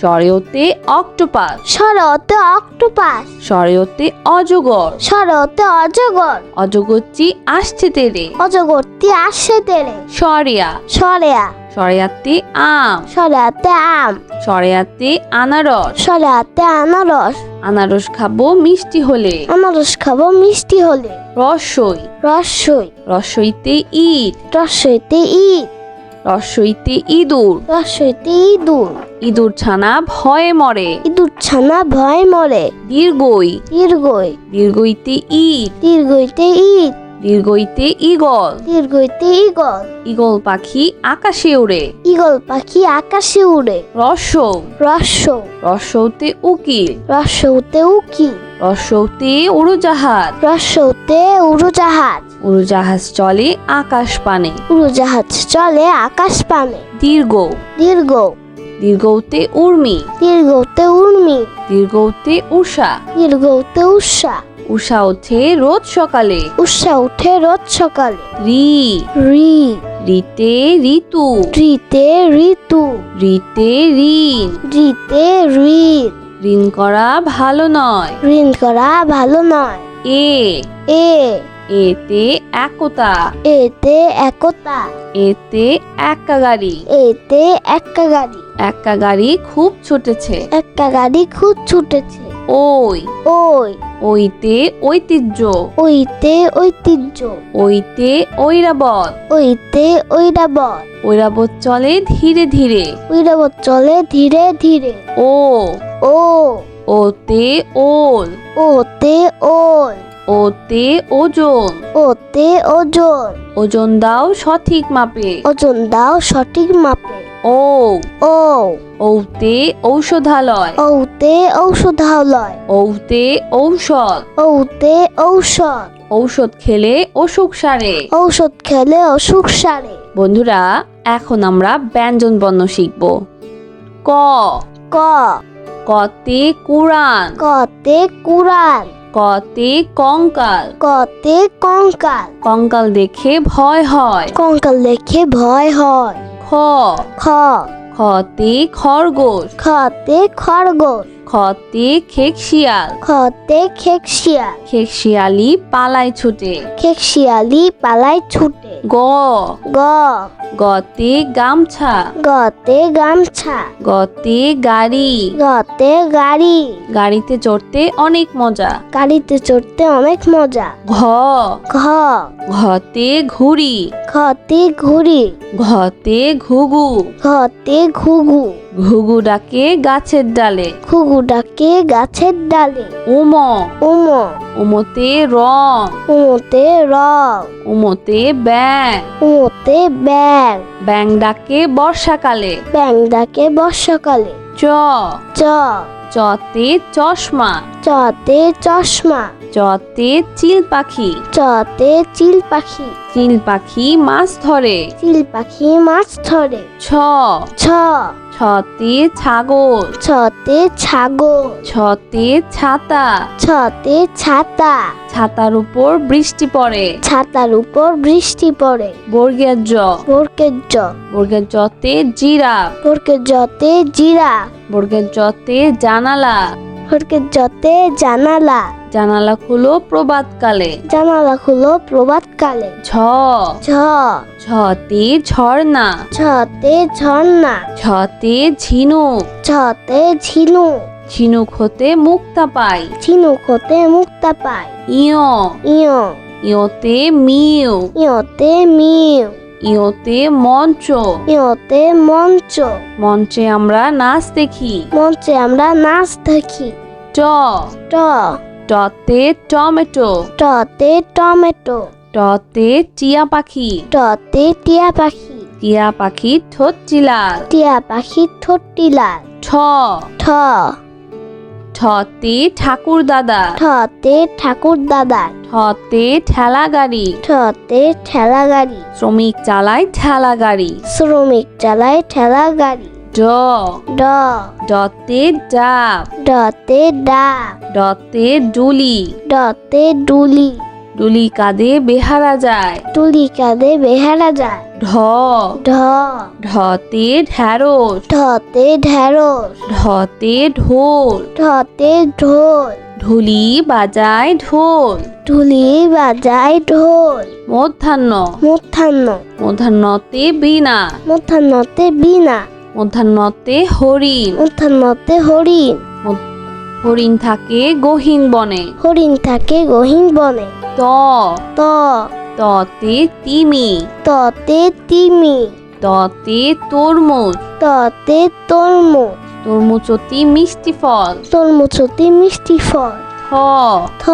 স্বরীয়তে octopus. সরতে octopus. স্বরীয়তে অজগর। সরতে অজগর। অজগরটি আসছে তেরে অজগরটি আসছে তেরে সরিয়া সরেয়া সরিয়াতে আম। সরাতে আম। সরিয়াতে আনারস। সরাতে আনারস। আনারস খাব মিষ্টি হলে। আনারস খাব মিষ্টি হলে। রসই রসই রসইতে ইট। রসইতে ইট। রসইতে ইঁদুর। রসইতে ইঁদুর। ইঁদুর ছানা ভয়ে মরে। ইঁদুর ছানা ভয়ে মরে। দীর্ঘই। দীর্ঘই। দীর্ঘইতে ইট। দীর্ঘইতে ইট। দীর্ঘইতে ইগল দীর্ঘইতে ইগল ইগল পাখি আকাশে উড়ে। ইগল পাখি আকাশে উড়ে। রসৌ। রস্য রসৌতে উকিল। রস্যতে উকি রসৌতে উড়োজাহাজ। রস্যতে উড়োজাহাজ। উড়োজাহাজ চলে আকাশ পানে। উড়োজাহাজ চলে আকাশ পানে। দীর্ঘ। দীর্ঘ। দীর্ঘতে উর্মি। দীর্ঘতে উর্মি। দীর্ঘতে উষা দীর্ঘতে উষা উষা ওঠে রোজ সকালে। উষা উঠে রোজ সকালে। রি। রি। রিতে ঋতু। রিতে ঋতু। রিতে ঋণ। রিতে ঋণ। ঋণ করা ভালো নয়। ঋণ করা ভালো নয়। এ। এ। এতে একতা। এতে একতা। এতে একা গাড়ি এতে একা গাড়ি একা গাড়ি খুব ছুটেছে। একটা গাড়ি খুব ছুটেছে। ওই। ওই। ওইতে ঐতিহ্য। ওইতে ঐতিহ্য। ওইতে ঐরাবত। ওইতে ঐরাবত। ঐরাবত চলে ধীরে ধীরে। ঐরাবত চলে ধীরে ধীরে। ও। ও। ওতে ওল। ওতে ওল। ওতে ওজন। ওতে ওজন। ওজন দাও সঠিক মাপে। ওজন দাও সঠিক মাপে। ও ও ঔতে ঔষধালয়। ওতে ঔষধালয়। ঔতে ঔষধ। ওতে ঔষধ। ঔষধ খেলে অসুখ সারে। ঔষধ খেলে অসুখ সারে। বন্ধুরা এখন আমরা ব্যঞ্জন বর্ণ শিখব। ক। ক। কতে কুরআন কতে কুরান কতে কঙ্কাল। কতে কঙ্কাল। কঙ্কাল দেখে ভয় হয়। কঙ্কাল দেখে ভয় হয়। খ। খ। খতে খরগোশ। খতে খরগোশ। খতে খেকশিয়াল খতে খেকশিয়াল খেকশিয়ালি পালায় ছুটে। খেকশিয়ালি পালায় ছুটে। গ। গ। গতে গামছা। গতে গামছা। গতে গাড়ি। গতে গাড়ি। গাড়িতে চড়তে অনেক মজা। গাড়িতে চড়তে অনেক মজা। ঘ। ঘ। ঘতে ঘুড়ি। ঘতে ঘুড়ি। ঘতে ঘুঘু। ঘতে ঘুঘু। ঘুঘু ডাকে গাছের ডালে। ঘুঘু ডাকে গাছের ডালে। উম। উম। উমতে রং। উমতে রং। উমতে ব্যাং উমতে ব্যাং ব্যাং ডাকে বর্ষাকালে। ব্যাং ডাকে বর্ষাকালে। চ। চ। চতে চশমা। চতে চশমা। চতে চিল পাখি। চতে চিল পাখি। চিল পাখি মাছ ধরে। চিল পাখি মাছ ধরে। ছ। ছ। ছতে ছাগল। ছতে ছাগল। ছতে ছাতা। ছতে ছাতা। ছাতার উপর বৃষ্টি পড়ে। ছাতার উপর বৃষ্টি পড়ে। বর্গের জ। বর্গের জ। বর্গের জতে জিরা। বর্গের জতে জিরা। বর্গের জতে জানালা। বরকের জতে জানালা। জানালা খুলো প্রবাদকালে। জানালা খুলো প্রভাত কালে ঝ। ঝ ছতে ঝর্ণা। ছতে ঝর্ণা। ছতে ঝিনুক। ছতে ঝিনু ঝিনুক। হতে মুক্তা পাই ঝিনুক হতে মুক্তা পায়। ইয়। ইয়। ইয়তে মিউ ইয়তে মিউ ইয়তে মঞ্চ। ইয়তে মঞ্চ। মঞ্চে আমরা নাচ দেখি। মঞ্চে আমরা নাচ দেখি। ট। ট। টতে টমেটো। টতে টমেটো। টতে টিয়া পাখি। টতে টিয়া পাখি। টিয়া পাখি ঠোঁট চিলাল টিয়া পাখি ঠোঁটটি লাল ঠ ঠ। ঠ। ঠতে ঠাকুর দাদা। ঠতে ঠাকুর দাদা। ঠতে ঠেলা গাড়ি। ঠতে ঠেলা গাড়ি। শ্রমিক চালায় ঠেলা গাড়ি। শ্রমিক চালায় ঠেলা গাড়ি। ড। ড। ডতে ডাব ডতে ডাব ডতে ডুলি। ডতে ডুলি। ডুলি কাঁধে বেহারা যায়। টুলি কাঁধে বেহারা যায়। ঢ। ঢ। ঢতে ঢ্যাঁড়স। ঢতে ঢেঁড়স ঢতে ঢোল। ঢতে ঢোল। ঢুলি বাজায় ঢোল। ঢুলি বাজায় ঢোল। মধ্যাহ্ন। মধ্যাহ্ন। মধ্যাহ্নতে বীণা। মধ্যাহ্নতে বীণা। মধ্যাহ্নতে হরিণ। মধ্যাহ্নতে হরিণ। হরিণ থাকে গহীন বনে। হরিণ থাকে গহীন বনে। ত। ত। ততে তিমি। ততে তিমি। ততে তরমুজ। ততে তরমুজ। তরমুজ অতি মিষ্টি ফল। তরমুজতে মিষ্টি ফল। থ। থ।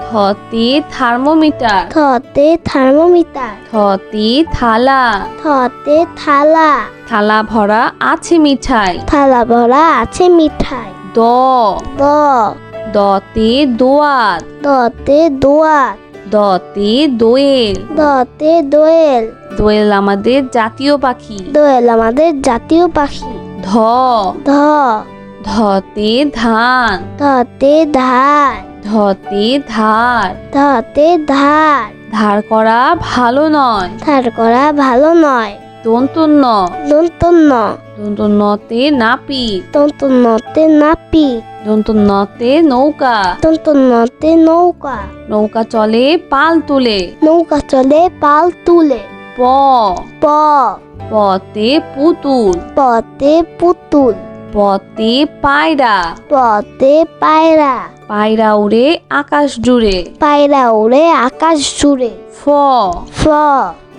থতে থার্মোমিটার। থতে থার্মোমিটার। থতে থালা। থতে থালা। থালা ভরা আছে মিঠাই। থালা ভরা আছে মিঠাই। দ। দ। দতে দোয়াত দতে দোয়াত দতে দোয়েল। দতে দোয়েল। দোয়েল আমাদের জাতীয় পাখি। দোয়েল আমাদের জাতীয় পাখি। ধ। ধ। ধতে ধান। ধতে ধার ধতে ধার। ধতে ধার। ধার করা ভালো নয়। ধার করা ভালো নয়। দন্তন্য। দন্তন্য। দন্তন্যতে নাপিত দন্তন্যতে নাপি দন্তন্যতে নৌকা। দন্তন্যতে নৌকা। নৌকা চলে পাল তুলে। নৌকা চলে পাল তুলে। প। প। পতে পুতুল। পতে পুতুল। পতে পায়রা। পতে পায়রা। পায়রা উড়ে আকাশ জুড়ে। পায়রা উড়ে আকাশ জুড়ে। ফ। ফ।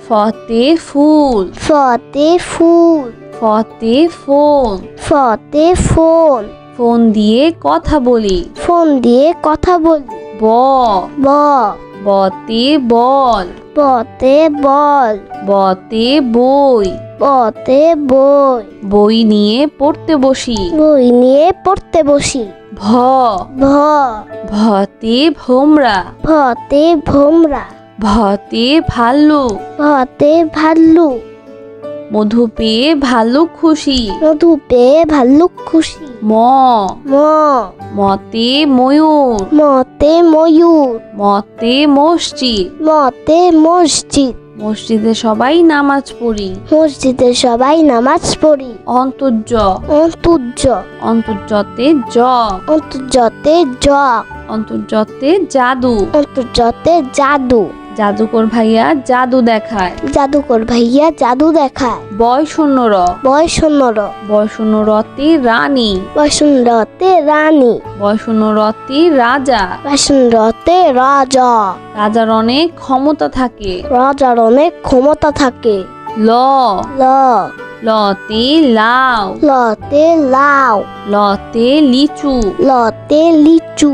ফতে ফুল। ফতে ফুল। ফতে ফোন। ফতে ফোন। ফোন দিয়ে কথা বলি। ফোন দিয়ে কথা বলি। ব। ব। বতে বল। বতে বল। বতে বই। বতে বই। বই নিয়ে পড়তে বসি। বই নিয়ে পড়তে বসি। ভ। ভ। ভতে ভোমরা। ভতে ভোমরা। ভতে ভাল্লুক ভতে ভাল্লু। মধু পেয়ে ভাল্লুক খুশি। মধু পেয়ে ভাল্লুক খুশি। ম। ম। মতে ময়ূর। মতে ময়ূর। মতে মসজিদ। মতে মসজিদ। মসজিদে সবাই নামাজ পড়ি। মসজিদে সবাই নামাজ পড়ি। অন্তর্য। অন্তর্য। অন্তর্যতে জ অন্তর্যতে জ অন্তর্যতে জাদু। অন্তর্যতে জাদু। জাদুকর ভাইয়া জাদু দেখায়। জাদুকর ভাইয়া জাদু দেখায়। বয় শূন্য র। বয় শূন্যর বয় শূন্য রতে রানী। বসুন্ধরতে রানী। বয় শূন্য রতে রাজা। বসুন্ধরতে রাজা। রাজার অনেক ক্ষমতা থাকে। রাজার অনেক ক্ষমতা থাকে। ল। ল। লতে লাউ। লতে লাউ। লতে লিচু। লতে লিচু।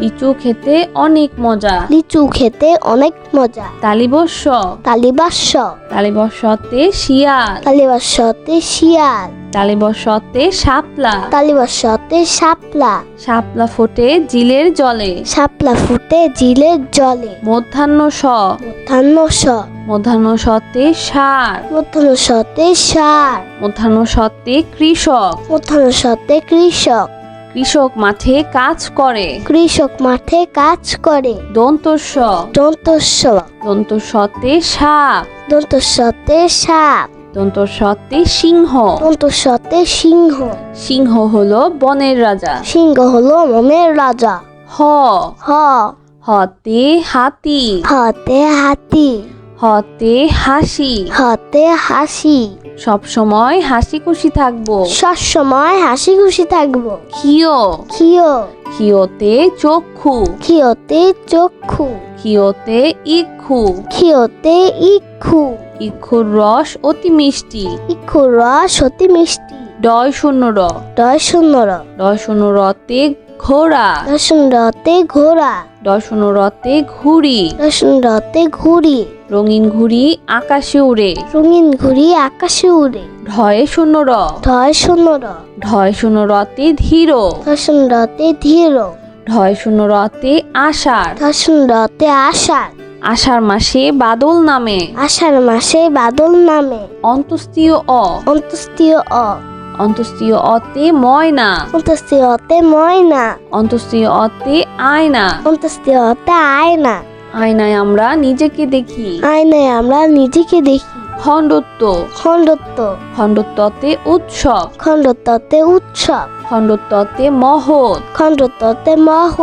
লিচু খেতে অনেক মজা। লিচু খেতে অনেক মজা। তালিবস্য তালিবাস্য তালিবস্যতে শিয়াল। তালিবাস্যতে শিয়াল। তালিবস্যতে শাপলা। তালিবাস্যতে শাপলা। শাপলা ফোটে জিলের জলে। শাপলা ফুটে জিলের জলে। মধ্যাহ্ন স মধ্যাহ্ন স মধ্যাহ্ন সতে সার। মধ্যাহ্ন সতে সার। মধ্যাহ্ন সতে কৃষক। মধ্যাহ্ন সতে কৃষক। কৃষক মাঠে কাজ করে। কৃষক মাঠে কাজ করে। দন্তস্ব। দন্তস্ব। দন্তস্বতে সাপ। দন্তস্বতে সাপ। দন্তস্বতে সিংহ। দন্তস্বতে সিংহ। সিংহ হলো বনের রাজা। সিংহ হলো মনের রাজা। হ। হ। হতে হাতি। হাতে হাতি। হতে হাসি। হাতে হাসি। সব সময় হাসি খুশি থাকব। সব সময় হাসি খুশি থাকব। খিও খিও খিওতে চক্ষু। খিওতে চক্ষু। খিওতে ইক্ষু। খিওতে ইক্ষু। ইক্ষুর রস অতি মিষ্টি। ইক্ষুর রস অতি মিষ্টি। ডয় শূন্য র। দয় শূন্য র। ডয় শূন্য রতে ঘোড়া। দর্শন রতে ঘোড়া। দর্শন রতে ঘুড়ি। দর্শন রতে ঘুড়ি। রঙিন ঘুড়ি আকাশে উড়ে। রঙিন ঘুড়ি আকাশে উড়ে। ঢয়ে শূন্য র। ঢয় শূন্য র। ঢয় শূন্য রতে ধীর। দর্শন রতে ধীর। ঢয় শূন্য রতে আষাঢ়। দর্শন রতে আষাঢ়। আষাঢ় মাসে বাদল নামে। আষাঢ় মাসে বাদল নামে। অন্তস্তীয় অ। অন্তস্তীয় অ। অন্তস্তীয় অতে ময়না। অন্তস্তীয় অতে ময়না। অন্তস্তীয় অতে আয়না। অন্তস্তীয় অতে আয়না। আয়নায় আমরা নিজেকে দেখি। আয়নায় আমরা নিজেকে দেখি। খণ্ডত্ব। খণ্ডত্ব। খণ্ডত্বতে উৎসব। খণ্ডত্বতে উৎসব। খণ্ডত্বতে মহৎ। খণ্ডত্বতে মহ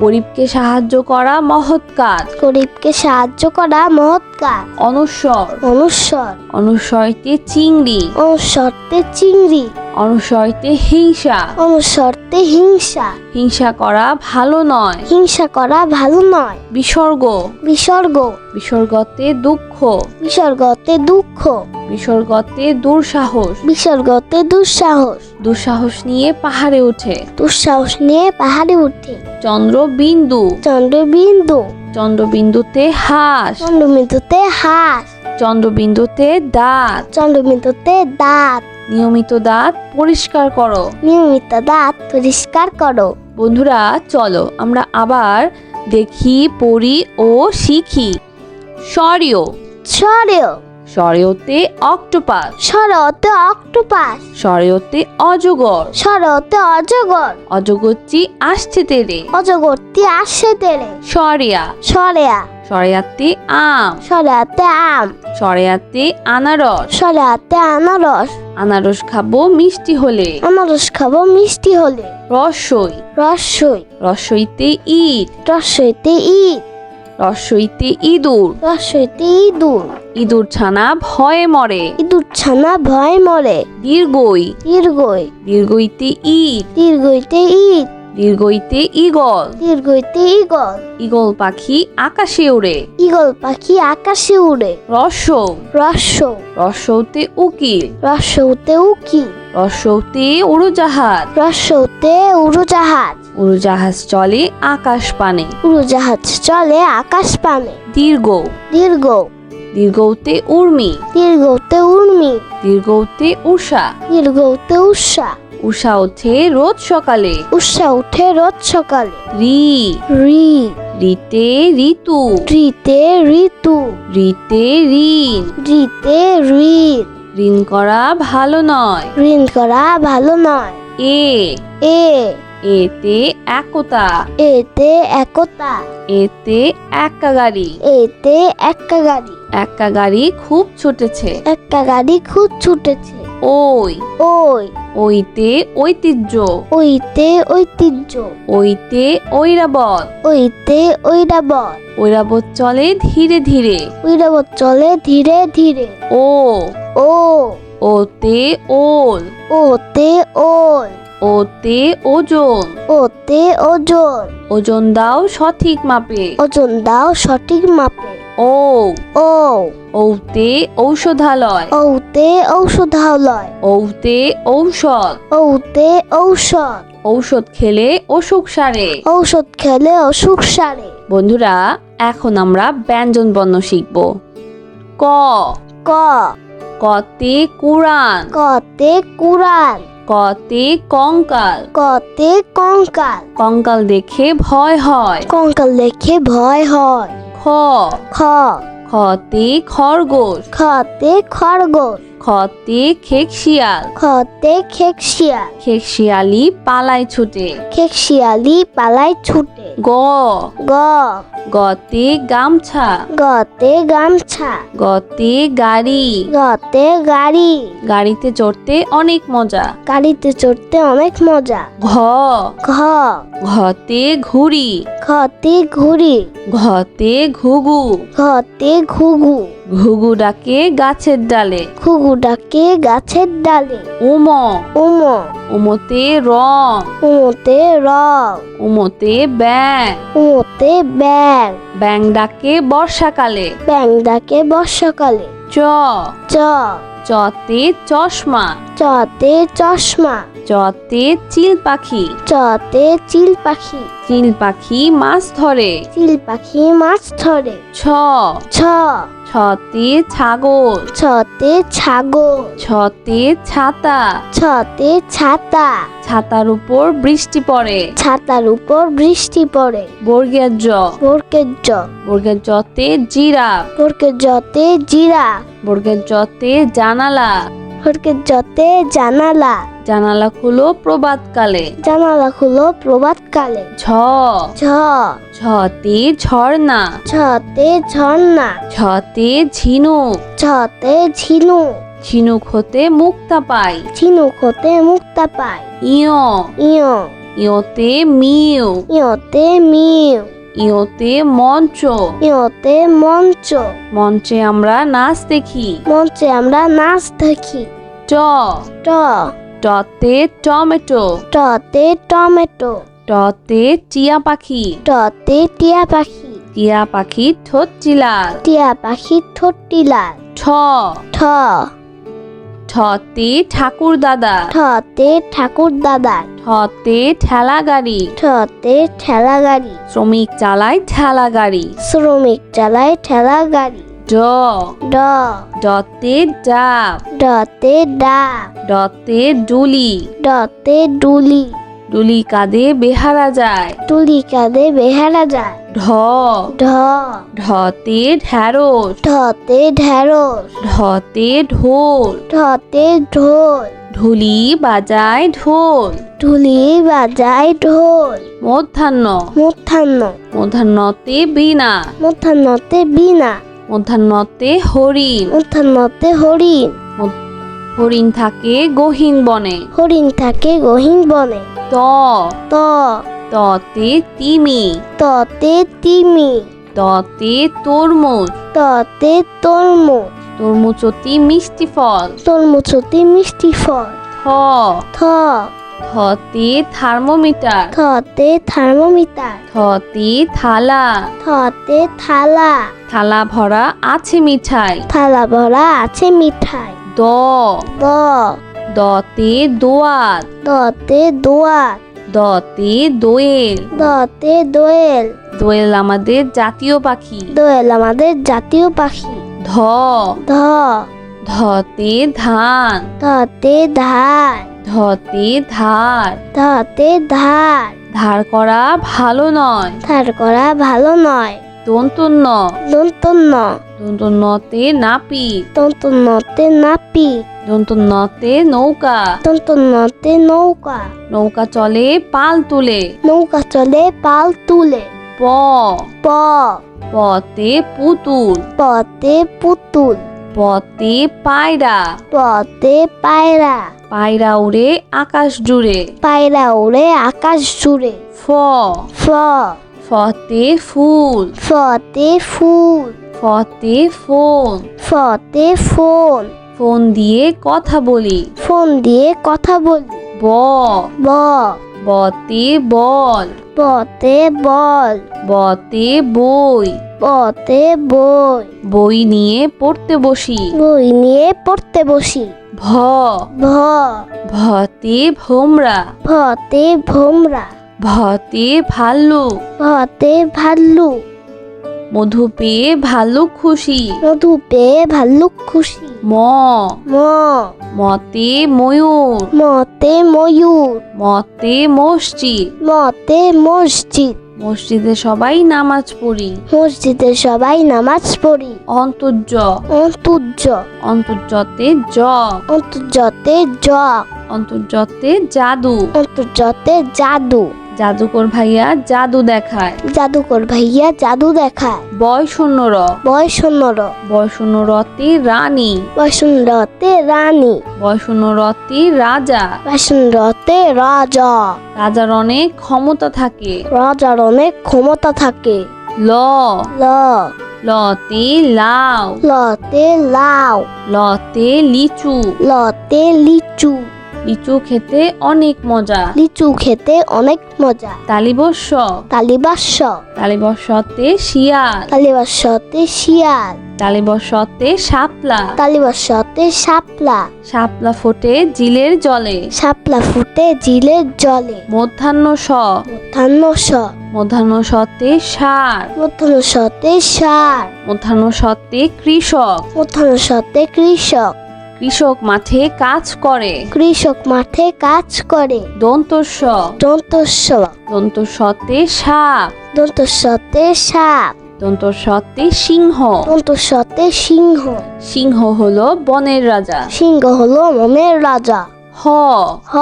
গরিবকে সাহায্য করা মহৎ কাজ। গরিবকে সাহায্য করা মহৎ কাজ। অনুস্বর অনুস্বর অনুস্বরতে চিংড়ি। অনুস্বরতে চিংড়ি। অনুস্বরতে হিংসা। অনুস্বরতে হিংসা। হিংসা করা ভালো নয়। হিংসা করা ভালো নয়। বিসর্গ। বিসর্গ। বিসর্গতে দুঃখ। বিসর্গতে দুঃখ। বিসর্গতে দুঃসাহস। বিসর্গতে দুঃসাহস। দুঃসাহস নিয়ে পাহাড়ে ওঠে দুঃসাহস নিয়ে পাহাড়ে উঠে। চন্দ্রবিন্দু। চন্দ্রবিন্দু। চন্দ্রবিন্দুতে হাঁস। চন্দ্রবিন্দুতে হাঁস। চন্দ্রবিন্দুতে দাঁত। চন্দ্রবিন্দুতে দাঁত। নিয়মিত দাঁত পরিষ্কার করো। নিয়মিত দাঁত পরিষ্কার করো। বন্ধুরা চলো আমরা আবার দেখি পড়ি ও শিখি। স্বরীয়। সরেও স্বরীয়তে অক্টোপাস। সরতে অক্টোপাস। স্বরীয়তে অজগর। সরতে অজগর। অজগরটি আসছে তেরে অজগরটি আসছে তেরে সরিয়া। সরেয়া। সরিয়াতে আম। সরাতে আম। সরিয়াতে আনারস। সরাতে আনারস। আনারস খাব মিষ্টি হলে। আনারস খাব মিষ্টি হলে। রসই রসই রসইতে ইট। রসইতে ইট। রসইতে ইঁদুর। রসইতে ইঁদুর। ইঁদুর ছানা ভয়ে মরে। ইঁদুর ছানা ভয় মরে। দীর্ঘই। দীর্ঘই। দীর্ঘইতে ইট। দীর্ঘইতে ইট। দীর্ঘইতে ইগল দীর্ঘইতে ইগল ইগল পাখি আকাশে উড়ে। ইগল পাখি আকাশে উড়ে। রসৌ রস্য রসৌতে উকিল। রস্যতে উকি রসৌতে উড়োজাহাজ। রস্যতে উড়োজাহাজ। উড়োজাহাজ চলে আকাশ পানে। উড়োজাহাজ চলে আকাশ পানে। দীর্ঘ। দীর্ঘ। দীর্ঘতে উর্মি। দীর্ঘতে উর্মি। দীর্ঘতে উষা। দীর্ঘতে উষা। উষা ওঠে রোজ সকালে। উষা উঠে রোজ সকালে। রি। রি। রিতে ঋতু। রিতে ঋতু। রিতে ঋণ। রিতে ঋণ। ঋণ করা ভালো নয়। ঋণ করা ভালো নয়। এ। এ। এতে একতা। এতে একতা। এতে একা গাড়ি এতে একটা গাড়ি একা গাড়ি খুব ছুটেছে। একটা গাড়ি খুব ছুটেছে। ওই। ওই। ওইতে ঐতিহ্য। ওইতে ঐতিহ্য। ওইতে ঐরাবত। ওইতে ঐরাবত। ঐরাবত চলে ধীরে ধীরে। ঐরাবত চলে ধীরে ধীরে। ও। ও। ওতে ওল। ওতে ওল। ওতে ওজন। ওতে ওজন। ওজন দাও সঠিক মাপে। ওজন দাও সঠিক মাপে। ও। ও। ঔতে ঔষধালয়। ঔতে ঔষধালয়। ঔতে ঔষধ। ঔতে ঔষধ। ঔষধ খেলে অসুখ সারে। ঔষধ খেলে অসুখ সারে। বন্ধুরা এখন আমরা ব্যঞ্জন বর্ণ শিখব। ক। ক। কতে কুরআন। কতে কুরান কতে কঙ্কাল। কতে কঙ্কাল। কঙ্কাল দেখে ভয় হয়। কঙ্কাল দেখে ভয় হয়। খ। খ। খতে খরগোশ। খতে খরগোশ। খতে খেকশিয়াল খতে খেকশিয়াল খেকশিয়ালি পালায় ছুটে। খেকশিয়ালি পালায় ছুটে। গ। গ। গতে গামছা। গতে গামছা। গতে গাড়ি। গতে গাড়ি। গাড়িতে চড়তে অনেক মজা। গাড়িতে চড়তে অনেক মজা। ঘ। ঘ। ঘতে ঘুড়ি। ঘতে ঘুড়ি ঘতে ঘুঘু। ঘতে ঘুঘু। ঘুঘু ডাকে গাছের ডালে। ঘুঘু ডাকে গাছের ডালে। উম। উম। উমতে রং। উমতে রং। উমতে ব্যাং উমতে ব্যাং ব্যাং ডাকে বর্ষাকালে। ব্যাং ডাকে বর্ষাকালে। চ। চ। চতে চশমা। চতে চশমা। চতে চিল পাখি। চতে চিল পাখি। চিল পাখি মাছ ধরে। চিল পাখি মাছ ধরে। ছ। ছ। ছতে ছাগল। ছতে ছাগল। ছতে ছাতা। ছতে ছাতা। ছাতার উপর বৃষ্টি পড়ে। ছাতার উপর বৃষ্টি পড়ে। বর্গের জ। বর্গের জ। বর্গের জতে জিরা বর্গের জতে জিরা বর্গের জতে জানালা। বর্গের জতে জানালা। জানালা খুলো প্রবাদকালে। জানালা খুলো প্রভাতকালে ঝ। ঝ। ঝতে ঝর্ণা। ছতে ঝর্ণা। ছতে ঝিনুক ছতে ঝিনুক ঝিনুক হতে মুক্তা পাই। ঝিনুক হতে মুক্তা পায় ইয়। ইয়। ইয়তে মিউ ইয়তে মিউ ইয়তে মঞ্চ। ইয়তে মঞ্চ। মঞ্চে আমরা নাচ দেখি। মঞ্চে আমরা নাচ দেখি। ট। ট। টতে টমেটো। টতে টমেটো। টতে টিয়া পাখি। টতে টিয়া পাখি। টিয়া পাখি ঠোঁট চিলাল টিয়া পাখি ঠোঁটটি লাল ঠ। ঠ। ঠতে ঠাকুর দাদা। ঠতে ঠাকুর দাদা। ঠতে ঠেলা গাড়ি। ঠতে ঠেলা গাড়ি। শ্রমিক চালায় ঠেলা গাড়ি। শ্রমিক চালায় ঠেলা গাড়ি। ড। ড। ডতে ডাব। ডতে ডাব। ডতে ডুলি। ডতে ডুলি। ডুলি কাঁধে বেহারা যায়। টুলি কাঁধে বেহারা যায়। ঢ। ঢ। ঢতে ঢ্যাঁড়স ঢতে ঢেঁড়স। ঢতে ঢোল। ঢতে ঢোল। ঢুলি বাজায় ঢোল। ঢুলি বাজায় ঢোল। মধ্যাহ্ন। মধ্যাহ্ন। মধ্যাহ্নতে বীণা। মধ্যাহ্নতে বীণা। মধ্যাহ্নতে হরিণ। মধ্যাহ্নতে হরিণ। হরিণ থাকে গহীন বনে। হরিণ থাকে গহীন বনে। ত। ত। ততে তিমি। ততে তিমি। ততে তরমুজ। ততে তরমুজ। তরমুজ অতি মিষ্টি ফল। তরমুজতে মিষ্টি ফল। থ থ থতে থার্মোমিটার। থতে থার্মোমিটার। থতে থালা। থতে থালা। থালা ভরা আছে মিঠাই। থালা ভরা আছে মিঠাই। দ। দ। দতে দোয়াত। দতে দোয়াত। দতে দোয়েল। দতে দোয়েল। দোয়েল আমাদের জাতীয় পাখি। দোয়েল আমাদের জাতীয় পাখি। ধ। ধ। ধতে ধান। ধতে ধার ধতে ধার। ধতে ধার। ধার করা ভালো নয়। ধার করা ভালো নয়। দন্তন্য দন্তন্য দন্তন্যতে নাপিত দন্তন্যতে নাপি। দন্তন্যতে নৌকা। দন্তন্যতে নৌকা। নৌকা চলে পাল তুলে। নৌকা চলে পাল তুলে। প। প। পতে পুতুল। পতে পুতুল। পতে পায়রা। পতে পায়রা। পায়রা উড়ে আকাশ জুড়ে। পায়রা ওড়ে আকাশ জুড়ে। ফ। ফ। ফতে ফুল। ফতে ফুল। ফতে ফোন। ফতে ফোন। ফোন দিয়ে কথা বলি। ফোন দিয়ে কথা বলি। ব। ব। বতে বল। বতে বল। বতে বই। বতে বই। বই নিয়ে পড়তে বসি। বই নিয়ে পড়তে বসি। ভ। ভ। ভতে ভোমরা। ভতে ভোমরা। ভতে ভাল্লুক ভতে ভাল্লু। মধু পেয়ে ভাল্লুক খুশি। মধু পেয়ে ভাল্লুক খুশি। ম। ম। মতে ময়ূর। মতে ময়ূর। মতে মসজিদ। মতে মসজিদ। মসজিদে সবাই নামাজ পড়ি। মসজিদে সবাই নামাজ পড়ি। অন্তর্য। অন্তুর্য। অন্তর্জতে জ। অন্তর্জতে জ। অন্তর্জতে জাদু। অন্তর্জতে জাদু। জাদুকর ভাইয়া জাদু দেখায়। জাদুকর ভাইয়া জাদু দেখায়। বয় শূন্য র। বয় শূন্যর বয় শূন্য রতে রানী। বসুন্ধরতে রানী। বয় শূন্য রতে রাজা। বসুন্ধরতে রাজা। রাজার অনেক ক্ষমতা থাকে। রাজার অনেক ক্ষমতা থাকে। ল। ল। লতে লাউ। লতে লাউ। লতে লিচু। লতে লিচু। লিচু খেতে অনেক মজা। লিচু খেতে অনেক মজা। তালিবস্য তালিবাস্য তালিবস্যতে শিয়াল। তালিবাস্যতে শিয়াল। তালিবস্যতে শাপলা। তালিবাস্যতে শাপলা। শাপলা ফোটে জিলের জলে। শাপলা ফুটে জিলের জলে। মধ্যাহ্ন স মধ্যাহ্ন স মধ্যাহ্ন সতে সার। মধ্যাহ্ন সতে সার। মধ্যাহ্ন সতে কৃষক। মধ্যাহ্ন সতে কৃষক। কৃষক মাঠে কাজ করে। কৃষক মাঠে কাজ করে। দন্তস্ব। দন্তস্ব। দন্তস্বতে সাপ। দন্তস্বতে সাপ। দন্তস্বতে সিংহ। দন্তস্বতে সিংহ। সিংহ হলো বনের রাজা। সিংহ হলো মনের রাজা। হ। হ।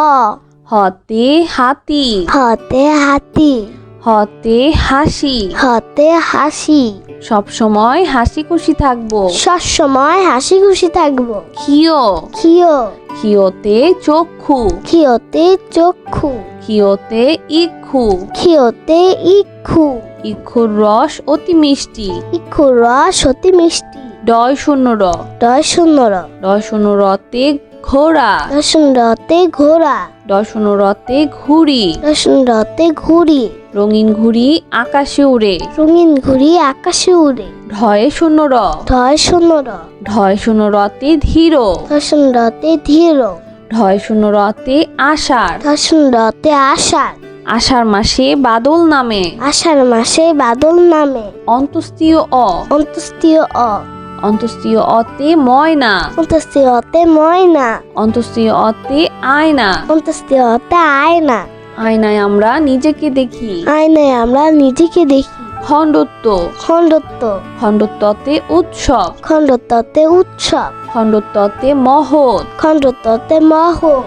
হতে হাতি। হাতে হাতি। হতে হাসি। হাতে হাসি। সব সময় হাসি খুশি থাকব। সব সময় হাসি খুশি থাকব। খিও খিও খিওতে চক্ষু। খিওতে চক্ষু। খিওতে ইক্ষু। খিওতে ইক্ষু। ইক্ষুর রস অতি মিষ্টি। ইক্ষুর রস অতি মিষ্টি। ডয় শূন্য র। দয় সুন্দর ডয় শূন্য রতে ঘোড়া। দর্শন রতে ঘোড়া। শূন্য রতে ঘুড়ি। দর্শন রতে ঘুড়ি। রঙিন ঘুড়ি আকাশে উড়ে। রঙিন ঘুড়ি আকাশে উড়ে। ঢয়ে শূন্য র। ঢয় সুন্দর ঢয় শূন্য রতে ধীর। দর্শন রতে ধীর। ঢয় শূন্য রতে আষাঢ়। দর্শন রতে আষাঢ়। আষাঢ় মাসে বাদল নামে। আষাঢ় মাসে বাদল নামে। অন্তস্তীয় অ। অন্তস্তীয় অ। অন্তস্তীয় অতে ময়না। অন্তস্তীয় অতে ময়না। অন্তস্তীয় অতে আয়না। অন্তস্তীয় অতে আয়না। আয়নায় আমরা নিজেকে দেখি। আয়নায় আমরা নিজেকে দেখি। খণ্ডত্ব। খণ্ডত্ব। খণ্ডত্বতে উৎসব। খণ্ডত্বতে উৎসব। খণ্ডত্বতে মহৎ। খণ্ডত্বতে মহ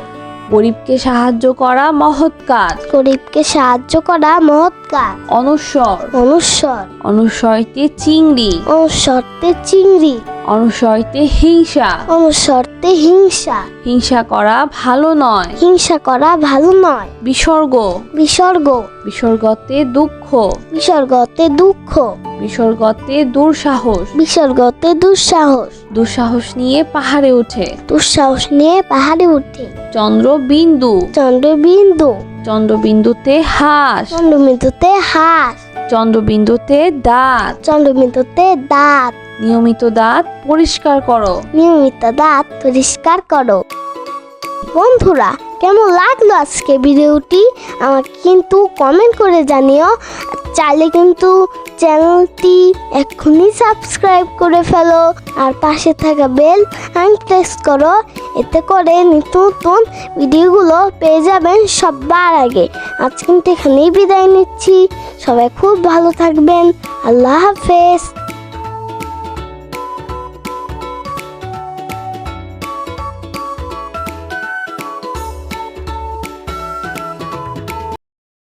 গরিবকে সাহায্য করা মহৎ কাজ। গরিবকে সাহায্য করা মহৎ কাজ। অনুস্বর অনুস্বর অনুস্বরতে চিংড়ি। অনুস্বরতে চিংড়ি। অনুস্বরতে হিংসা। অনুস্বরতে হিংসা। হিংসা করা ভালো নয়। হিংসা করা ভালো নয়। বিসর্গ। বিসর্গ। বিসর্গতে দুঃখ। বিসর্গতে দুঃখ। বিসর্গতে দুঃসাহস। বিসর্গতে দুঃসাহস। দুঃসাহস নিয়ে পাহাড়ে ওঠে দুঃসাহস নিয়ে পাহাড়ে উঠে। চন্দ্রবিন্দু। চন্দ্রবিন্দু। চন্দ্রবিন্দুতে হাঁস। চন্দ্রবিন্দুতে হাঁস। চন্দ্রবিন্দুতে দাঁত। চন্দ্রবিন্দুতে দাঁত। নিয়মিত দাঁত পরিষ্কার করো। নিয়মিত দাঁত পরিষ্কার করো। বন্ধুরা কেমন লাগল আজকে ভিডিওটি? আমাকে কিন্তু কমেন্ট করে জানিও। চাইলে কিন্তু চ্যানেলটি এক্ষুনি সাবস্ক্রাইব করে ফেলো। আর পাশে থাকা বেল আইন প্রেস করো। এতে করে নিত্য নতুন ভিডিওগুলো পেয়ে যাবেন সবার আগে। আজ কিন্তু এখানেই বিদায় নিচ্ছি। সবাই খুব ভালো থাকবেন। আল্লাহ হাফেজ।